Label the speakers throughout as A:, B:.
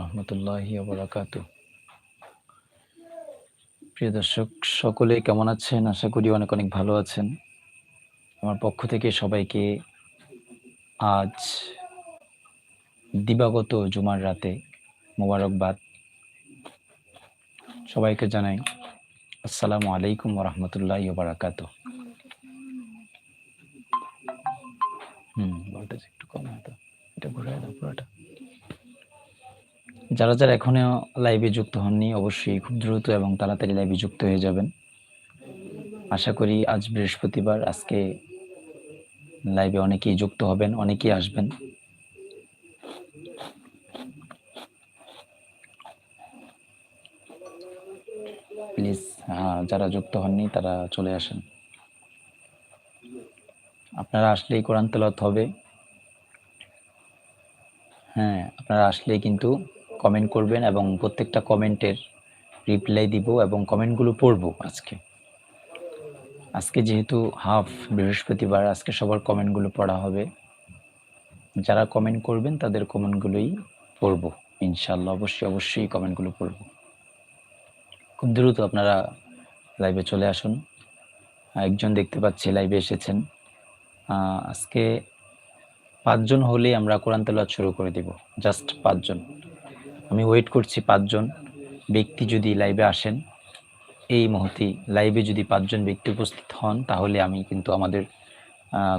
A: রহমতুল্লাহি বরাকাত প্রিয় দর্শক, সকলে কেমন আছেন? আশা করি অনেক অনেক ভালো আছেন। আমার পক্ষ থেকে সবাইকে আজ দিবাগত জুমার রাতে মোবারকবাদ। সবাইকে জানাই আসসালামু আলাইকুম রহমতুল্লাহ বারাকাত হুম ভোল্টেজ একটু কম হতো এটা ঘুরাই দাও পুরোটা। যারা যারা এখনও লাইভে যুক্ত হননি, অবশ্যই খুব দ্রুত এবং তাড়াতাড়ি লাইভে যুক্ত হয়ে যাবেন। আশা করি আজ বৃহস্পতিবার, আজকে লাইভে অনেকেই যুক্ত হবেন, অনেকেই আসবেন। প্লিজ হ্যাঁ যারা যুক্ত হননি, তারা চলে আসেন। আপনারা আসলেই কোরআন তেলাওয়াত হবে। হ্যাঁ আপনারা আসলেই কিন্তু কমেন্ট করবেন এবং প্রত্যেকটা কমেন্টের রিপ্লাই দিব এবং কমেন্টগুলো পড়ব আজকে। আজকে যেহেতু হাফ বৃহস্পতিবার, আজকে সবার কমেন্টগুলো পড়া হবে। যারা কমেন্ট করবেন, তাদের কমেন্টগুলোই পড়ব। ইনশাল্লাহ অবশ্যই অবশ্যই কমেন্টগুলো পড়ব। খুব দ্রুত আপনারা লাইভে চলে আসুন। একজন দেখতে পাচ্ছি লাইভে এসেছেন। আজকে পাঁচজন হলেই আমরা কোরআন তেলাওয়াত শুরু করে দিব। জাস্ট পাঁচজন। আমি ওয়েট করছি পাঁচজন ব্যক্তি যদি লাইভে আসেন, এই মুহূর্তে লাইভে যদি পাঁচজন ব্যক্তি উপস্থিত হন, তাহলে আমি কিন্তু আমাদের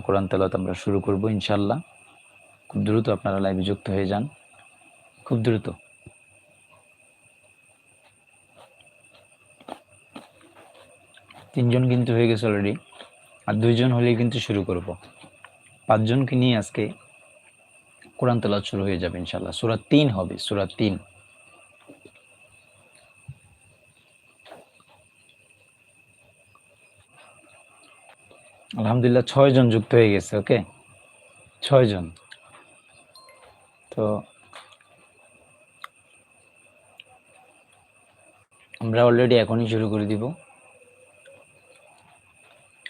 A: কোরআন তেলাওয়াত আমরা শুরু করব ইনশাল্লাহ খুব দ্রুত আপনারা লাইভে যুক্ত হয়ে যান। খুব দ্রুত। তিনজন কিন্তু হয়ে গেছে অলরেডি আর দুইজন হলেই কিন্তু শুরু করব। পাঁচজনকে নিয়ে আজকে কোরআন তেলাওয়াত শুরু হয়ে যাবে ইনশাল্লাহ সুরা তিন হবে, সুরা তিন। আলহামদুলিল্লাহ ছয় জন যুক্ত হয়ে গেছে, ওকে? ছয় জন। তো আমরা অলরেডি এখনই শুরু করে দিব।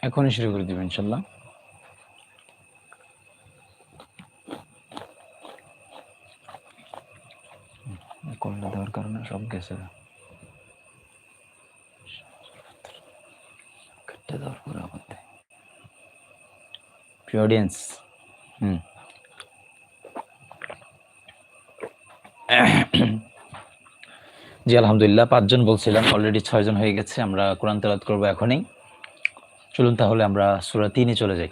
A: এখনই শুরু করে দিব ইনশাল্লাহ কলটা দেওয়ার কারণে সব গেছে। জি, আলহামদুলিল্লাহ, পাঁচজন বলছিলাম অলরেডি ছয়জন হয়ে গেছে, আমরা কোরআন তেলাত করব এখনই। চলুন তাহলে আমরা সুরা তিনে চলে যাই।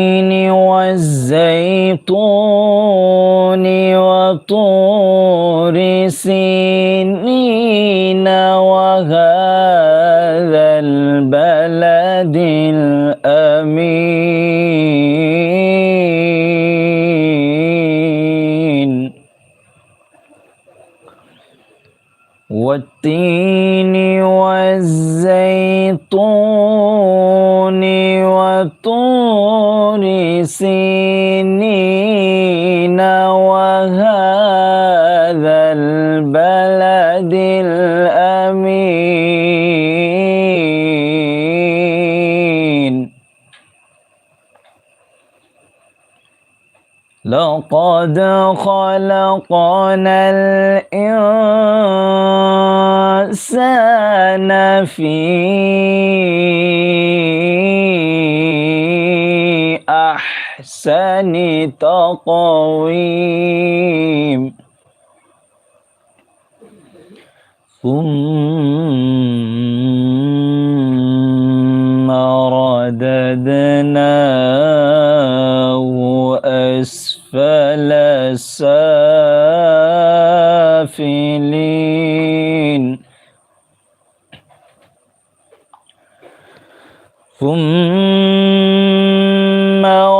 A: لقد خلقنا الإنسان في أحسن تقويم. ثم رددناه أسفل السافلين ثم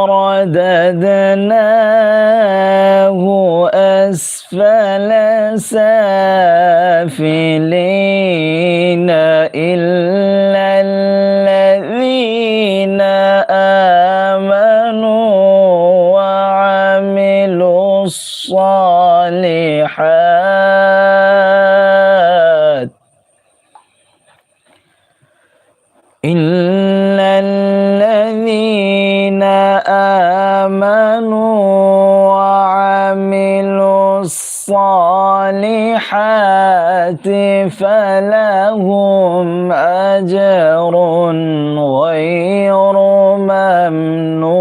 A: رددناه أسفل سافلين. فلهم أجر غير ممنون.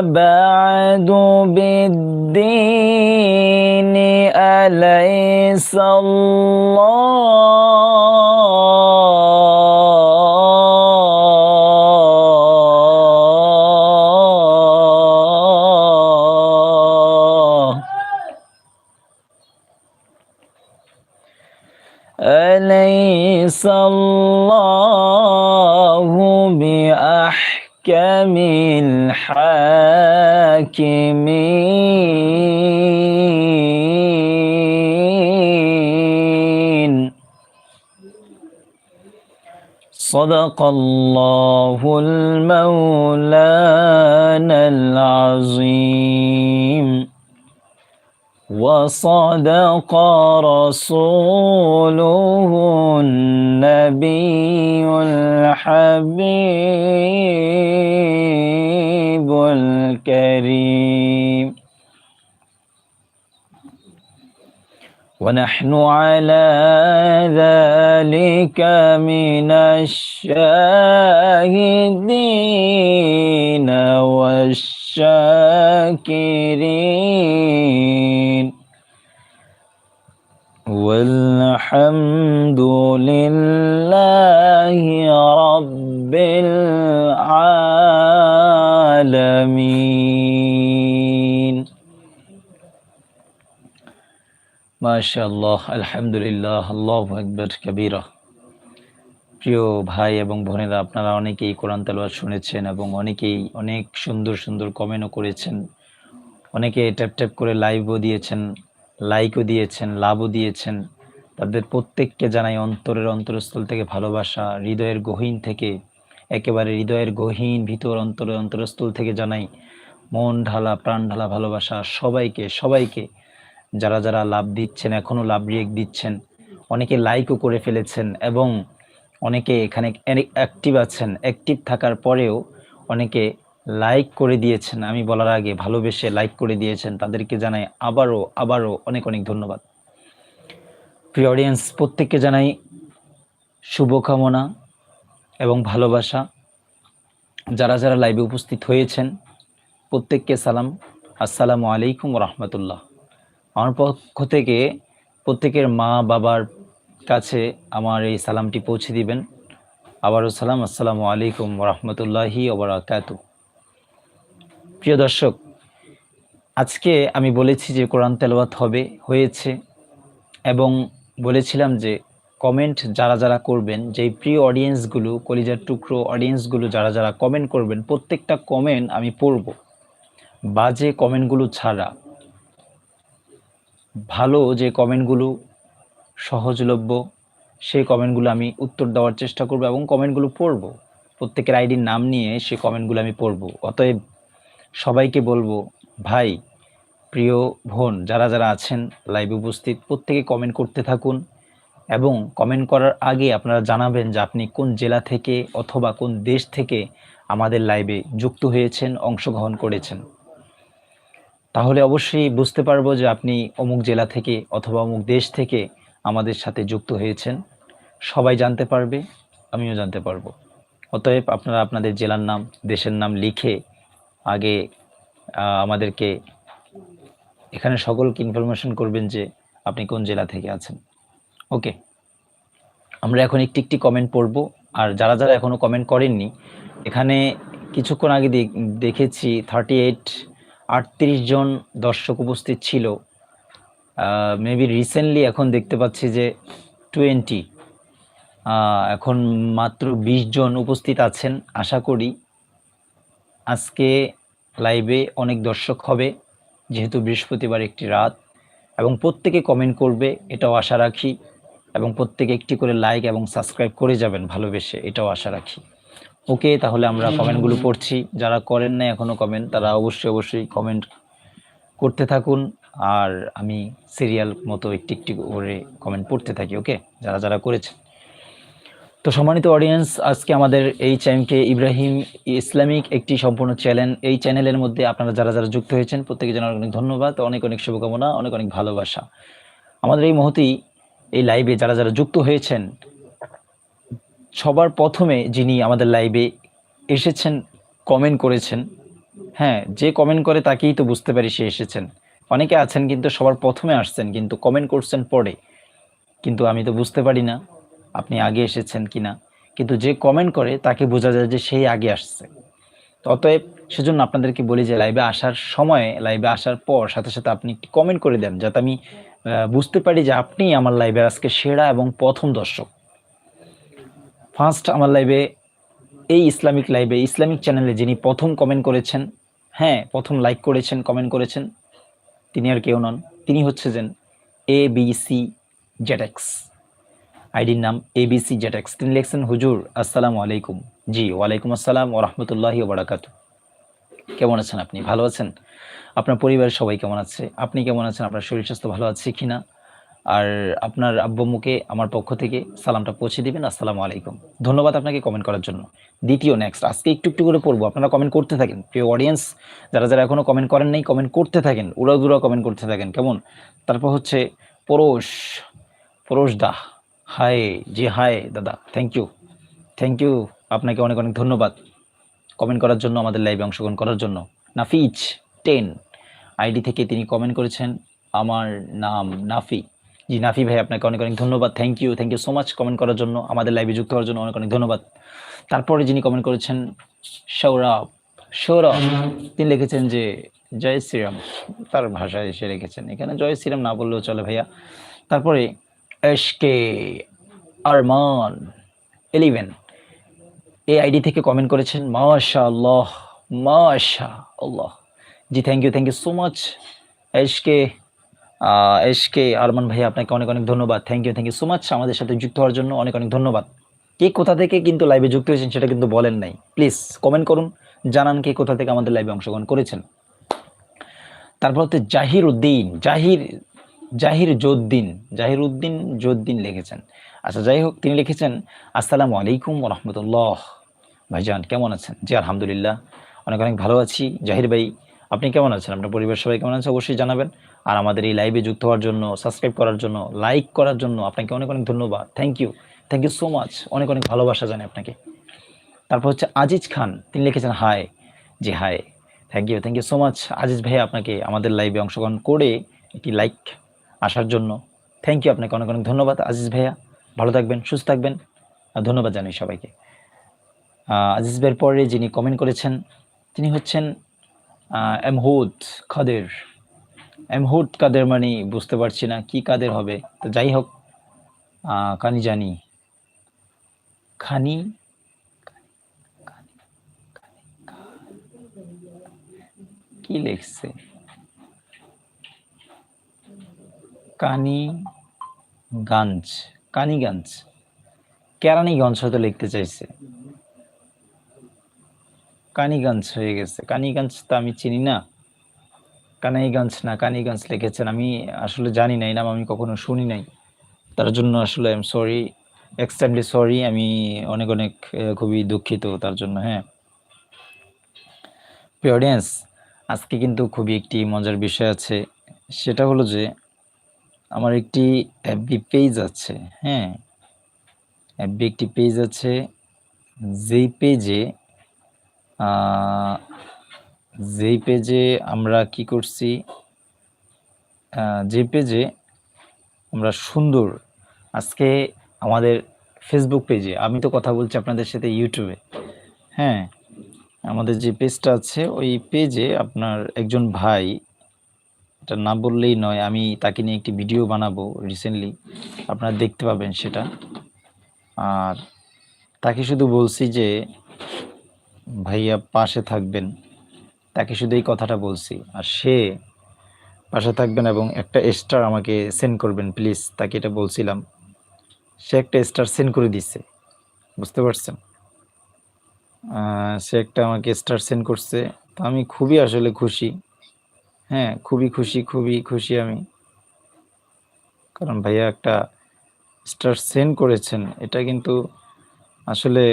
A: بعد بالدين أليس الله? أليس الله الحاكمين. صدق الله المولانا العظيم. وصدق رسوله النبي الحبيب الكريم. ونحن على ذلك من الشاهدين والشاكرين. والحمد لله رب العالمين মাশাআল্লাহ আলহামদুলিল্লাহ আল্লাহু আকবার কবিরা প্রিয় ভাই এবং বোনেরা আপনারা অনেকেই কোরআন তেলাওয়াত শুনেছেন এবং অনেকেই অনেক সুন্দর সুন্দর কমেন্টও করেছেন অনেকে ট্যাপ ট্যাপ করে লাইভও দিয়েছেন লাইকও দিয়েছেন লাভও দিয়েছেন তাদের প্রত্যেককে জানাই অন্তরের অন্তরস্থল থেকে ভালোবাসা, হৃদয়ের গহীন থেকে, একেবারে হৃদয়ের গহীন ভিতর অন্তরের অন্তরস্থল থেকে জানাই মন ঢালা, প্রাণ ঢালা ভালোবাসা সবাইকে সবাইকে। যারা যারা লাভ দিচ্ছেন এখনও লাভ রিয়েক দিচ্ছেন, অনেকে লাইকও করে ফেলেছেন এবং অনেকে এখানে অ্যাক্টিভ আছেন অ্যাক্টিভ থাকার পরেও অনেকে লাইক করে দিয়েছেন। আমি বলার আগে ভালোবেসে লাইক করে দিয়েছেন। তাদেরকে জানাই আবারও আবারও অনেক অনেক ধন্যবাদ। প্রিয় অডিয়েন্স প্রত্যেককে জানাই শুভকামনা এবং ভালোবাসা। যারা যারা লাইভে উপস্থিত হয়েছেন, প্রত্যেককে সালাম। আসসালামু আলাইকুম রহমতুল্লাহ আমার পক্ষ থেকে প্রত্যেকের মা, বাবার কাছে আমার এই সালামটি পৌঁছে দিবেন। আবারও সালাম, আসসালামু আলাইকুম রহমতুল্লাহি ওবরাকাতু প্রিয় দর্শক, আজকে আমি বলেছি যে কোরআন তেলাওয়াত হবে, হয়েছে এবং বলেছিলাম যে কমেন্ট যারা যারা করবেন, যেই প্রিয় অডিয়েন্সগুলো কলিজার টুকরো অডিয়েন্সগুলো যারা যারা কমেন্ট করবেন, প্রত্যেকটা কমেন্ট আমি পড়ব। বাজে কমেন্টগুলো ছাড়া। ভালো যে কমেন্টগুলো সহজলভ্য, সেই কমেন্টগুলো আমি উত্তর দেওয়ার চেষ্টা করব এবং কমেন্টগুলো পড়ব। প্রত্যেকের আইডির নাম নিয়ে সেই কমেন্টগুলো আমি পড়ব। অতএব সবাইকে বলব, ভাই প্রিয় বোন যারা যারা আছেন লাইভ উপস্থিত, প্রত্যেকে কমেন্ট করতে থাকুন এবং কমেন্ট করার আগে আপনারা জানাবেন যে আপনি কোন জেলা থেকে অথবা কোন দেশ থেকে আমাদের লাইভে যুক্ত হয়েছেন, অংশগ্রহণ করেছেন। তাহলে অবশ্যই বুঝতে পারব যে আপনি অমুক জেলা থেকে অথবা অমুক দেশ থেকে আমাদের সাথে যুক্ত হয়েছেন। সবাই জানতে পারবে, আমিও জানতে পারব। অতএব আপনারা আপনাদের জেলার নাম, দেশের নাম লিখে আগে আমাদেরকে এখানে সকলকে ইনফরমেশন করবেন যে আপনি কোন জেলা থেকে আছেন। ওকে আমরা এখন একটি একটি কমেন্ট পড়ব। আর যারা যারা এখনও কমেন্ট করেননি, এখানে কিছুক্ষণ আগে দেখ- দেখেছি থার্টি এইট আটত্রিশ জন দর্শক উপস্থিত ছিল। মেবি রিসেন্টলি এখন দেখতে পাচ্ছি যে টোয়েন্টি এখন মাত্র বিশ জন উপস্থিত আছেন। আশা করি আজকে লাইভে অনেক দর্শক হবে। যেহেতু বৃহস্পতিবার একটি রাত, এবং প্রত্যেকে কমেন্ট করবে, এটাও আশা রাখি, এবং প্রত্যেকে একটি করে লাইক এবং সাবস্ক্রাইব করে যাবেন ভালোবেসে, এটাও আশা রাখি। ওকে তাহলে আমরা কমেন্টগুলো পড়ছি। যারা করেন না এখনও কমেন্ট তারা অবশ্যই অবশ্যই কমেন্ট করতে থাকুন। আর আমি সিরিয়াল মতো একটি একটি করে কমেন্ট পড়তে থাকি ওকে যারা যারা করেছেন। তো সম্মানিত অডিয়েন্স আজকে আমাদের এই চ্যানেলকে ইব্রাহিম ইসলামিক একটি সম্পূর্ণ চ্যানেল এই চ্যানেলের মধ্যে আপনারা যারা যারা যুক্ত হয়েছেন প্রত্যেকে জানার অনেক ধন্যবাদ অনেক অনেক শুভকামনা, অনেক অনেক ভালোবাসা। আমাদের এই মুহূর্তেই, এই লাইভে যারা যারা যুক্ত হয়েছেন, সবার প্রথমে যিনি আমাদের লাইভে এসেছেন কমেন্ট করেছেন হ্যাঁ যে কমেন্ট করে তাকেই তো বুঝতে পারি সে এসেছেন। অনেকে আছেন কিন্তু সবার প্রথমে আসছেন, কিন্তু কমেন্ট করছেন পরে। কিন্তু আমি তো বুঝতে পারি না। আপনি আগে এসেছেন কিনা। কিন্তু যে কমেন্ট করে, তাকে বোঝা যায় যে সেই আগে আসছে। অতএব সেজন্য আপনাদেরকে বলি যে লাইভে আসার সময় লাইভে আসার পর সাথে সাথে আপনি একটি কমেন্ট করে দেন, যাতে আমি বুঝতে পারি যে আপনি আমার লাইভে আজকে সেরা এবং প্রথম দর্শক। ফার্স্ট আমার লাইভে এই ইসলামিক লাইভে ইসলামিক চ্যানেলে যিনি প্রথম কমেন্ট করেছেন হ্যাঁ প্রথম লাইক করেছেন কমেন্ট করেছেন, তিনি আর কেউ নন। তিনি হচ্ছে যেন এ বি সি জেটেক্স আইডির নাম এবিসি জেটেক্স তিনি লিখছেন হুজুর, আসসালামু আলাইকুম। জি, ওয়ালাইকুম আসসালাম ও রহমতুল্লাহি ওবরাকাত কেমন আছেন আপনি? ভালো আছেন? আপনার পরিবারের সবাই কেমন আছে? আপনি কেমন আছেন? আপনার শরীর স্বাস্থ্য ভালো আছে কি না আর আপনার আব্বুমুকে আমার পক্ষ থেকে সালামটা পৌঁছে দিবেন। আসসালামু আলাইকুম। ধন্যবাদ আপনাকে কমেন্ট করার জন্য। দ্বিতীয় নেক্সট আজকে একটু একটু করে পড়ব। আপনারা কমেন্ট করতে থাকেন। প্রিয় অডিয়েন্স যারা যারা এখনও কমেন্ট করেন নাই কমেন্ট করতে থাকেন। উড়াদুরা কমেন্ট করতে থাকেন। কেমন? তারপর হচ্ছে পরশ পরশ দাহ হাই জি হাই দাদা থ্যাংক ইউ থ্যাংক ইউ আপনাকে অনেক অনেক ধন্যবাদ কমেন্ট করার জন্য, আমাদের লাইভে অংশগ্রহণ করার জন্য। নাফিজ টেন আইডি থেকে তিনি কমেন্ট করেছেন, আমার নাম নাফি। জি, নাফি ভাই, আপনাকে অনেক অনেক ধন্যবাদ thank you thank you so much comment করার জন্য, আমাদের লাইভে যুক্ত হওয়ার জন্য অনেক অনেক ধন্যবাদ। তারপরে যিনি কমেন্ট করেছেন, সৌরভ সৌরভ, তিনি লিখেছেন যে, জয় শ্রীরাম, তার ভাষায় এসে রেখেছেন এখানে জয় শ্রীরাম না বললেও চলে ভাইয়া। তারপরে এসকে আরমান এলিভেন এই আইডি থেকে কমেন্ট করেছেন মাশা আল্লাহ মাশা আল্লাহ জি thank you thank you so much SK SK Arman ভাই, আপনাকে অনেক অনেক ধন্যবাদ। Thank you thank you so much আমাদের সাথে যুক্ত হওয়ার জন্য অনেক অনেক ধন্যবাদ। কে কোথা থেকে কিন্তু লাইভে যুক্ত হয়েছেন সেটা কিন্তু বলেন নাই। প্লিজ কমেন্ট করুন, জানান কে কোথা থেকে আমাদের লাইভে অংশগ্রহণ করেছেন। তারপর হচ্ছে জাহির উদ্দিন জাহির জাহির জোদ্দিন জাহির উদ্দিন জোদ্দিন লিখেছেন। আচ্ছা যাই হোক, তিনি লিখেছেন, আসসালামু আলাইকুম রহমতুল্লাহ। ভাইজান, কেমন আছেন? জি, আলহামদুলিল্লাহ। অনেক অনেক ভালো আছি। জাহির ভাই, আপনি কেমন আছেন? আপনার পরিবার সবাই কেমন আছে? অবশ্যই জানাবেন। আর আমাদের এই লাইভে যুক্ত হওয়ার জন্য, সাবস্ক্রাইব করার জন্য, লাইক করার জন্য আপনাকে অনেক অনেক ধন্যবাদ। Thank you thank you so much অনেক অনেক ভালোবাসা জানি আপনাকে। তারপর হচ্ছে আজিজ খান, তিনি লিখেছেন hi G hi thank you thank you so much Aziz ভাই আপনাকে আমাদের লাইভে অংশগ্রহণ করে একটি লাইক আসার জন্য। থ্যাংক ইউ আপনাকে অনেক অনেক ধন্যবাদ আজিজ ভাইয়া। ভালো থাকবেন, সুস্থ থাকবেন। আর ধন্যবাদ জানাই সবাইকে। আজিজ ভাইয়ের পরে যিনি কমেন্ট করেছেন, তিনি হচ্ছেন এমহুদ খাদের এমহুদ কাদের মানে বুঝতে পারছি না কি কাদের হবে। তো যাই হোক কানি জানি। খানি কি লিখছে? কানিগঞ্জ কানিগঞ্জ। কেরানীগঞ্জ হয়তো লিখতে চাইছে। কানিগঞ্জ হয়ে গেছে। কানিগঞ্জ তো আমি চিনি না। কানাইগঞ্জ না, কানিগঞ্জ লিখেছেন। আমি আসলে জানি না, এই নাম আমি কখনো শুনি নাই। তার জন্য আসলে I am sorry extremely sorry আমি অনেক অনেক খুবই দুঃখিত তার জন্য হ্যাঁ। অডিয়েন্স আজকে কিন্তু খুবই একটি মজার বিষয় আছে। সেটা হলো যে আমার একটি এফবি পেজ আছে হ্যাঁ। এফবি একটি পেজ আছে, যেই পেজে যেই পেজে আমরা কি করছি যে পেজে আমরা সুন্দর আজকে আমাদের ফেসবুক পেজে আমি তো কথা বলছি আপনাদের সাথে ইউটিউবে হ্যাঁ। আমাদের যে পেজটা আছে, ওই পেজে আপনার একজন ভাই এটা না বললেই নয়, আমি তাকে নিয়ে একটি ভিডিও বানাবো রিসেন্টলি আপনারা দেখতে পাবেন সেটা। আর তাকে শুধু বলছি যে, ভাইয়া পাশে থাকবেন। তাকে শুধু এই কথাটা বলছি। আর সে পাশে থাকবেন এবং একটা স্টার আমাকে সেন্ড করবেন প্লিজ তাকে এটা বলছিলাম। সে একটা স্টার সেন্ড করে দিচ্ছে বুঝতে পারছেন? সে একটা আমাকে স্টার সেন্ড করছে। তো আমি খুবই আসলে খুশি। হ্যাঁ খুবই খুশি খুবই খুশি আমি। কারণ ভাইয়া একটা স্টার সেন্ড করেছেন, এটা কিন্তু আসলে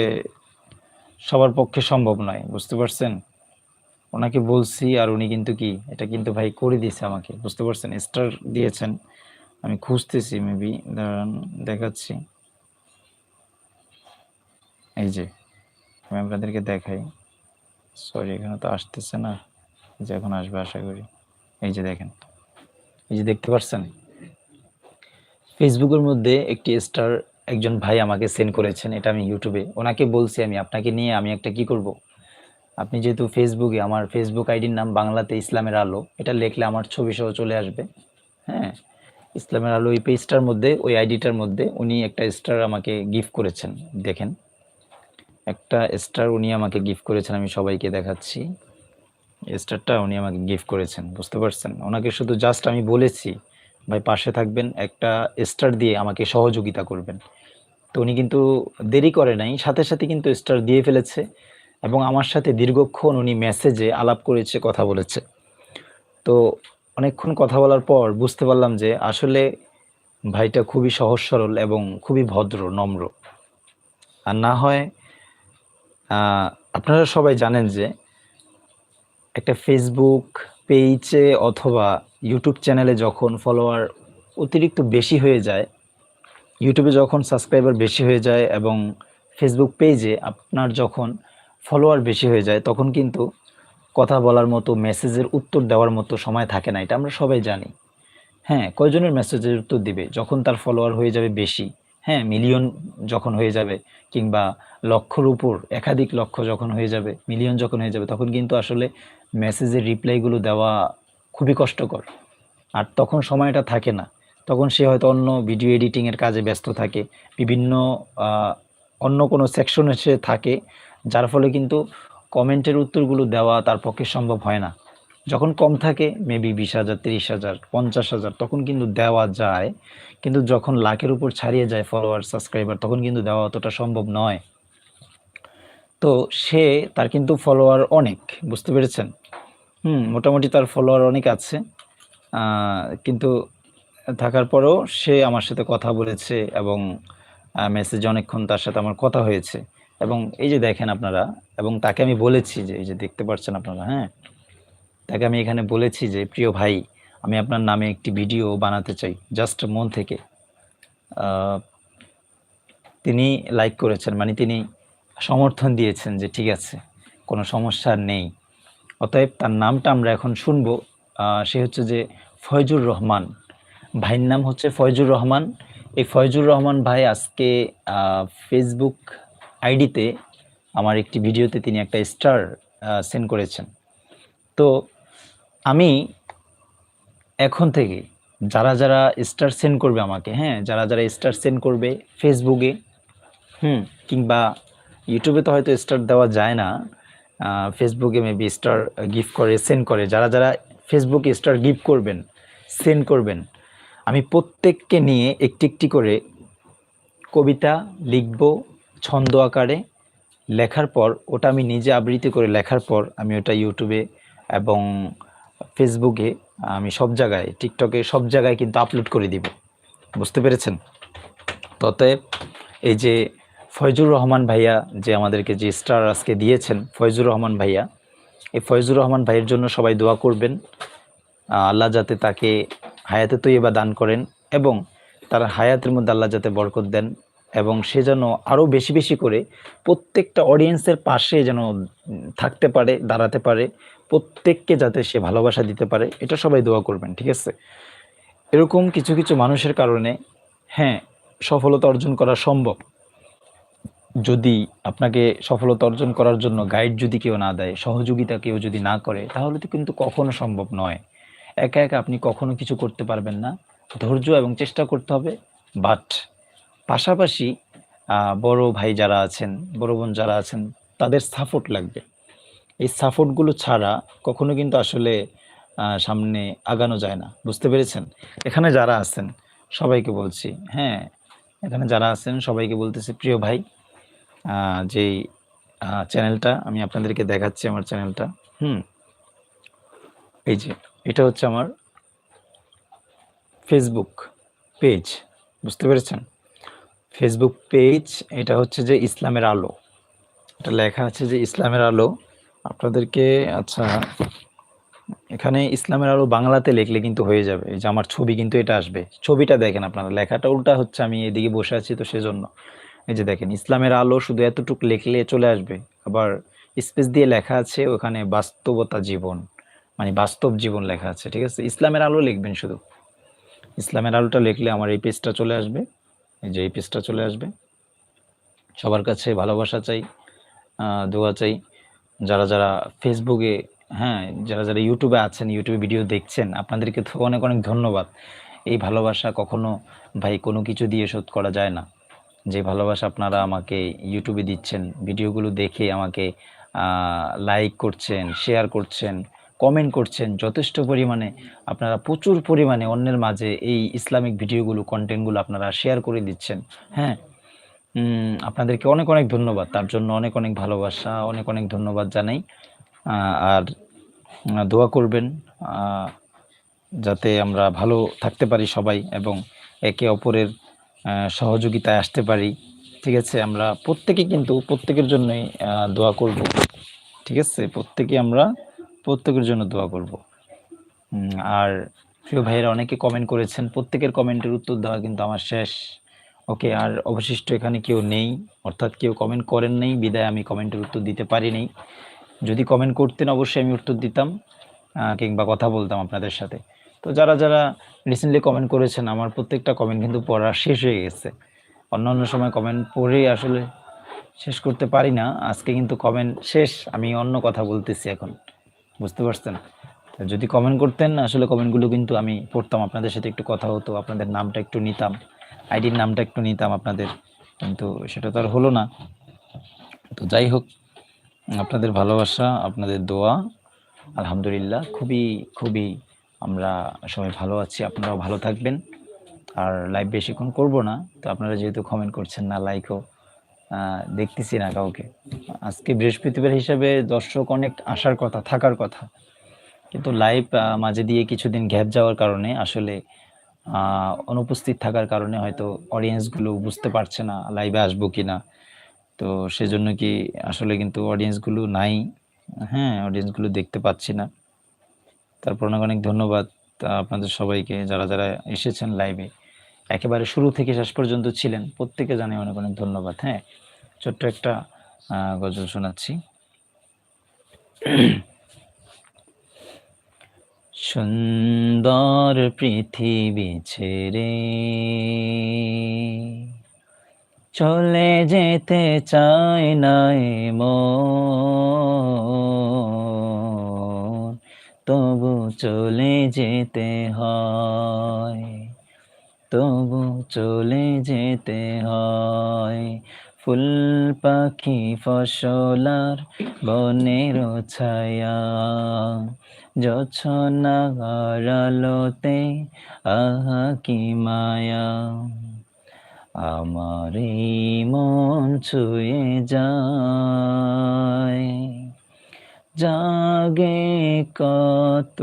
A: সবার পক্ষে সম্ভব নয়, বুঝতে পারছেন? ওনাকে বলছি আর উনি কিন্তু কি, এটা কিন্তু ভাই করে দিয়েছে আমাকে, বুঝতে পারছেন? স্টার দিয়েছেন, আমি খুঁজতেছি মেবি দাঁড়ান, দেখাচ্ছি। এই যে, আমি আপনাদেরকে দেখাই। সরি এখানে তো আসতেছে না যে এখন আসবে, আশা করি। এই যে দেখেন, এই যে দেখতে পাচ্ছেন ফেসবুকের মধ্যে একটি স্টার একজন ভাই আমাকে সেন্ড করেছেন, এটা আমি ইউটিউবে ওনাকে বলছি আমি, আপনাকে নিয়ে আমি একটা কি করব? আপনি যেহেতু ফেসবুকে আমার ফেসবুক আইডির নাম বাংলাতে ইসলামের আলো, এটা লিখলে আমার ছবি সহ চলে আসবে। হ্যাঁ ইসলামের আলো ওই পেজটার মধ্যে, ওই আইডিটার মধ্যে উনি একটা স্টার আমাকে গিফট করেছেন। দেখেন, একটা স্টার উনি আমাকে গিফট করেছেন, আমি সবাইকে দেখাচ্ছি। স্টারটা উনি আমাকে গিফট করেছেন, বুঝতে পারছেন? ওনাকে শুধু জাস্ট আমি বলেছি, ভাই, পাশে থাকবেন, একটা স্টার দিয়ে আমাকে সহযোগিতা করবেন। তো উনি কিন্তু দেরি করে নাই, সাথে সাথে কিন্তু স্টার দিয়ে ফেলেছে এবং আমার সাথে দীর্ঘক্ষণ উনি মেসেজে আলাপ করেছে, কথা বলেছে। তো অনেকক্ষণ কথা বলার পর বুঝতে পারলাম যে আসলে ভাইটা খুবই সহজ সরল এবং খুবই ভদ্র, নম্র। আর না হয় আপনারা সবাই জানেন যে একটা ফেসবুক পেজে অথবা ইউটিউব চ্যানেলে যখন ফলোয়ার অতিরিক্ত বেশি হয়ে যায় ইউটিউবে যখন সাবস্ক্রাইবার বেশি হয়ে যায় এবং ফেসবুক পেজে আপনার যখন ফলোয়ার বেশি হয়ে যায়, তখন কিন্তু কথা বলার মতো মেসেজের উত্তর দেওয়ার মতো সময় থাকে না। এটা আমরা সবাই জানি। হ্যাঁ কয়জনের মেসেজের উত্তর দিবে? যখন তার ফলোয়ার হয়ে যাবে বেশি। হ্যাঁ মিলিয়ন যখন হয়ে যাবে কিংবা লক্ষর উপর একাধিক লক্ষ যখন হয়ে যাবে মিলিয়ন যখন হয়ে যাবে, তখন কিন্তু আসলে মেসেজের রিপ্লাইগুলো দেওয়া খুবই কষ্টকর। আর তখন সময়টা থাকে না। তখন সে হয়তো অন্য ভিডিও এডিটিংয়ের কাজে ব্যস্ত থাকে, বিভিন্ন অন্য কোনো সেকশনে সে থাকে, যার ফলে কিন্তু কমেন্টের উত্তরগুলো দেওয়া তার পক্ষে সম্ভব হয় না। যখন কম থাকে মেবি বিশ হাজার, তিরিশ হাজার, পঞ্চাশ হাজার, তখন কিন্তু দেওয়া যায়। কিন্তু যখন লাখের উপর ছাড়িয়ে যায় ফলোয়ার সাবস্ক্রাইবার তখন কিন্তু দেওয়া অতটা সম্ভব নয়। তো সে, তার কিন্তু ফলোয়ার অনেক, বুঝতে পেরেছেন? হুম, মোটামুটি তার ফলোয়ার অনেক আছে। কিন্তু থাকার পরেও সে আমার সাথে কথা বলেছে এবং মেসেজে অনেকক্ষণ তার সাথে আমার কথা হয়েছে। এবং এই যে দেখেন আপনারা, এবং তাকে আমি বলেছি যে, এই যে দেখতে পাচ্ছেন আপনারা হ্যাঁ? তাকে আমি এখানে বলেছি যে, প্রিয় ভাই, আমি আপনার নামে একটি ভিডিও বানাতে চাই, জাস্ট মন থেকে। তিনি লাইক করেছেন মানে তিনি সমর্থন দিয়েছেন যে, ঠিক আছে, কোনো সমস্যা নেই। অতএব তার নামটা আমরা এখন শুনব। সে হচ্ছে যে, ফয়জুর রহমান। ভাইয়ের নাম হচ্ছে ফয়জুর রহমান। এই ফয়জুর রহমান ভাই আজকে ফেসবুক আইডিতে আমার একটি ভিডিওতে তিনি একটা স্টার সেন্ড করেছেন। তো আমি এখন থেকে যারা যারা স্টার সেন্ড করবে আমাকে হ্যাঁ যারা যারা স্টার সেন্ড করবে ফেসবুকে হুম, কিংবা ইউটিউবে তো হয়তো স্টার দেওয়া যায় না ফেসবুকে মেবি স্টার গিফট করে সেন্ড করে, যারা যারা ফেসবুকে স্টার গিফট করবেন সেন্ড করবেন, আমি প্রত্যেককে নিয়ে একটি একটি করে কবিতা লিখব ছন্দ আকারে, লেখার পর ওটা আমি নিজে আবৃত্তি করে লেখার পর আমি ওটা ইউটিউবে এবং ফেসবুকে আমি সব জায়গায় টিকটকে সব জায়গায় কিন্তু আপলোড করে দিব। বুঝতে পেরেছেন? ততএব এই যে ফয়জুর রহমান ভাইয়া যে আমাদেরকে যে স্টার আজকে দিয়েছেন ফয়জুর রহমান ভাইয়া এই ফয়জুর রহমান ভাইয়ের জন্য সবাই দোয়া করবেন। আল্লাহ যাতে তাকে হায়াতে তৈবা দান করেন এবং তার হায়াতের মধ্যে আল্লাহ যাতে বরকত দেন এবং সে যেন আরও বেশি বেশি করে প্রত্যেকটা অডিয়েন্সের পাশে যেন থাকতে পারে, দাঁড়াতে পারে। প্রত্যেককে যাতে সে ভালোবাসা দিতে পারে, এটা সবাই দোয়া করবেন। ঠিক আছে? এরকম কিছু, কিছু মানুষের কারণে হ্যাঁ, সফলতা অর্জন করা সম্ভব। যদি আপনাকে সফলতা অর্জন করার জন্য গাইড যদি কেউ না দেয়, সহযোগিতা কেউ যদি না করে, তাহলে তো কিন্তু কখনো সম্ভব নয়। একা, একা আপনি কখনো কিছু করতে পারবেন না। ধৈর্য এবং চেষ্টা করতে হবে। বাট পাশাপাশি বড় ভাই যারা আছেন, বড় বোন যারা আছেন, তাদের সাপোর্ট লাগবে। এই সাপোর্টগুলো ছাড়া কখনো কিন্তু আসলে সামনে আগানো যায় না। বুঝতে পেরেছেন? এখানে যারা আছেন সবাইকে বলছি, হ্যাঁ? এখানে যারা আছেন সবাইকে বলতেছি, প্রিয় ভাই, যেই চ্যানেলটা আমি আপনাদেরকে দেখাচ্ছি আমার চ্যানেলটা, হুম? এই যে, এটা হচ্ছে আমার ফেসবুক পেজ। বুঝতে পেরেছেন? ফেসবুক পেজ এটা হচ্ছে যে ইসলামের আলো। এটা লেখা আছে যে ইসলামের আলো। আপনাদেরকে আচ্ছা এখানে ইসলামের আলো বাংলাতে লিখলে কিন্তু হয়ে যাবে। এই যে আমার ছবি কিন্তু এটা আসবে। ছবিটা দেখেন আপনারা। লেখাটা উল্টা হচ্ছে আমি এদিকে বসে আছি তো সেজন্য। এই যে দেখেন ইসলামের আলো শুধু এতটুক লিখলে চলে আসবে। আবার স্পেস দিয়ে লেখা আছে ওখানে বাস্তবতা জীবন। মানে বাস্তব জীবন লেখা আছে। ঠিক আছে? ইসলামের আলো লিখবেন শুধু। ইসলামের আলোটা লিখলে আমার এই পেজটা চলে আসবে। এই যে এই পেজটা চলে আসবে। সবার কাছে ভালোবাসা চাই, দোয়া চাই। যারা, যারা ফেসবুকে হ্যাঁ, যারা, যারা ইউটিউবে আছেন, ইউটিউবে ভিডিও দেখছেন, আপনাদেরকে তো অনেক, অনেক ধন্যবাদ। এই ভালোবাসা কখনো ভাই কোনো কিছু দিয়ে শোধ করা যায় না। যে ভালোবাসা আপনারা আমাকে ইউটিউবে দিচ্ছেন, ভিডিওগুলো দেখে আমাকে লাইক করছেন, শেয়ার করছেন, কমেন্ট করছেন, যথেষ্ট পরিমাণে আপনারা প্রচুর পরিমাণে অন্যের মাঝে এই ইসলামিক ভিডিওগুলো, কন্টেন্টগুলো আপনারা শেয়ার করে দিচ্ছেন। হ্যাঁ? আপনাদেরকে অনেক, অনেক ধন্যবাদ। তার জন্য অনেক, অনেক ভালোবাসা, অনেক, অনেক ধন্যবাদ জানাই। আর দোয়া করবেন যাতে আমরা ভালো থাকতে পারি সবাই এবং একে অপরের সহযোগিতায় আসতে পারি। ঠিক আছে? আমরা প্রত্যেকে কিন্তু প্রত্যেকের জন্যই দোয়া করব। ঠিক আছে? প্রত্যেকে আমরা প্রত্যেকের জন্য দোয়া করব। আর প্রিয় ভাইয়েরা অনেকে কমেন্ট করেছেন। প্রত্যেকের কমেন্টের উত্তর দেওয়া কিন্তু আমার শেষ। ওকে আর অবশিষ্ট এখানে কেউ নেই। অর্থাৎ কেউ কমেন্ট করেন নাই বিদায় আমি কমেন্টের উত্তর দিতে পারি নাই। যদি কমেন্ট করতেন অবশ্যই আমি উত্তর দিতাম কিংবা কথা বলতাম আপনাদের সাথে। তো যারা, যারা রিসেন্টলি কমেন্ট করেছেন আমার প্রত্যেকটা কমেন্ট কিন্তু পড়া শেষ হয়ে গেছে। অন্য অন্য সময় কমেন্ট পড়ে আসলে শেষ করতে পারি না। আজকে কিন্তু কমেন্ট শেষ। আমি অন্য কথা বলতেছি এখন। বুঝতে পারছেন? যদি কমেন্ট করতেন আসলে কমেন্টগুলো কিন্তু আমি পড়তাম। আপনাদের সাথে একটু কথা হতো। আপনাদের নামটা একটু নিতাম। আইডির নামটা একটু নিতাম আপনাদের। কিন্তু সেটা তো আর হলো না। তো যাই হোক আপনাদের ভালোবাসা, আপনাদের দোয়া আলহামদুলিল্লাহ খুবই, খুবই আমরা সবাই ভালো আছি। আপনারাও ভালো থাকবেন। আর লাইভ বেশিক্ষণ করব না। তো আপনারা যেহেতু কমেন্ট করছেন না, লাইকও দেখতেছি না কাউকে। আজকে বৃহস্পতিবার হিসাবে দর্শক অনেক আসার কথা, থাকার কথা। কিন্তু লাইভ মাঝে দিয়ে কিছুদিন গ্যাপ যাওয়ার কারণে আসলে অনুপস্থিত থাকার কারণে হয়তো অডিয়েন্সগুলো বুঝতে পারছে না লাইভে আসব কিনা। তো সেজন্য কি আসলে কিন্তু অডিয়েন্সগুলো নাই। হ্যাঁ, অডিয়েন্সগুলো দেখতে পাচ্ছি না। তারপর অনেক, অনেক ধন্যবাদ আপনাদের সবাইকে যারা, যারা এসেছেন লাইভে। একেবারে শুরু থেকে শেষ পর্যন্ত ছিলেন। প্রত্যেকে জানাই অনেক, অনেক ধন্যবাদ। হ্যাঁ? ছোট্ট একটা গজল শোনাচ্ছি। সুন্দর পৃথিবী ছেড়ে চলে যেতে চায় না মন। তবু চলে যেতে হয়। তবু চলে যেতে হয়। ফুল পাখি ফসল আর বনের ছায়া আলোতে আহা কি মায়া আমার এই মন ছুঁয়ে যায় জাগে কত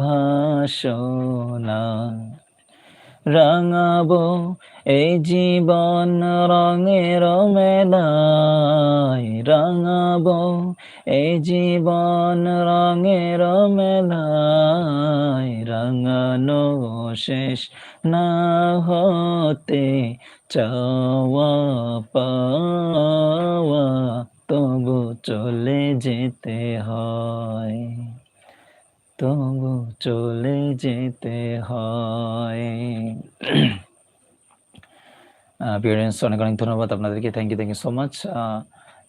A: ভাসনা রাঙাবো এই জীবন রঙের মেলায় রাঙাবো এই জীবন রঙের মেলায় রাঙানো শেষ না হতে চাওয়া পাওয়া তবু চলে যেতে হয়। তবু চলে যেতে হয়। পিয়ারেন্স অনেক অনেক ধন্যবাদ আপনাদেরকে। Thank you thank you so much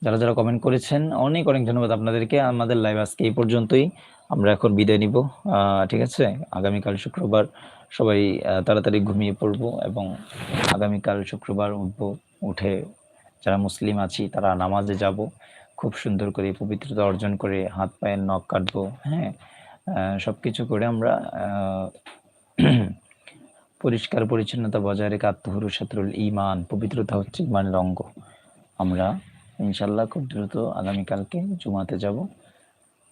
A: যারা যারা কমেন্ট করেছেন, অনেক অনেক ধন্যবাদ আপনাদেরকে। আমাদের লাইভ আজকে এই পর্যন্তই। আমরা এখন বিদায় নিব। ঠিক আছে? আগামীকাল শুক্রবার সবাই তাড়াতাড়ি ঘুমিয়ে পড়ব এবং আগামীকাল শুক্রবার উঠবো, উঠে যারা মুসলিম আছি, তারা নামাজে যাব। খুব সুন্দর করে পবিত্রতা অর্জন করে হাত পায়ের নখ কাটবো হ্যাঁ? সব কিছু করে আমরা পরিষ্কার পরিচ্ছন্নতা বজায় রেখে আত্মহুরুষাত্রুল ইমান, পবিত্রতা হচ্ছে ইমানের অঙ্গ আমরা ইনশাল্লাহ খুব দ্রুত আগামীকালকে জুমাতে যাব।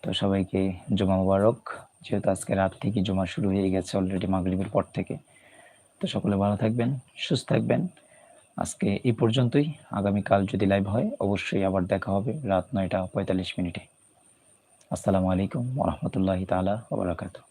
A: তো সবাইকে জুমা মুবারক, যেহেতু আজকে রাত থেকে জুমা শুরু হয়ে গেছে অলরেডি মাগরিবের পর থেকে। তো সকলে ভালো থাকবেন, সুস্থ থাকবেন। আজকে এই পর্যন্তই। আগামীকাল যদি লাইভ হয়, অবশ্যই আবার দেখা হবে রাত নয়টা পঁয়তাল্লিশ মিনিটে। আসসালামু আলাইকুম রহমতুল্লাহি তালা ওবরাকাতু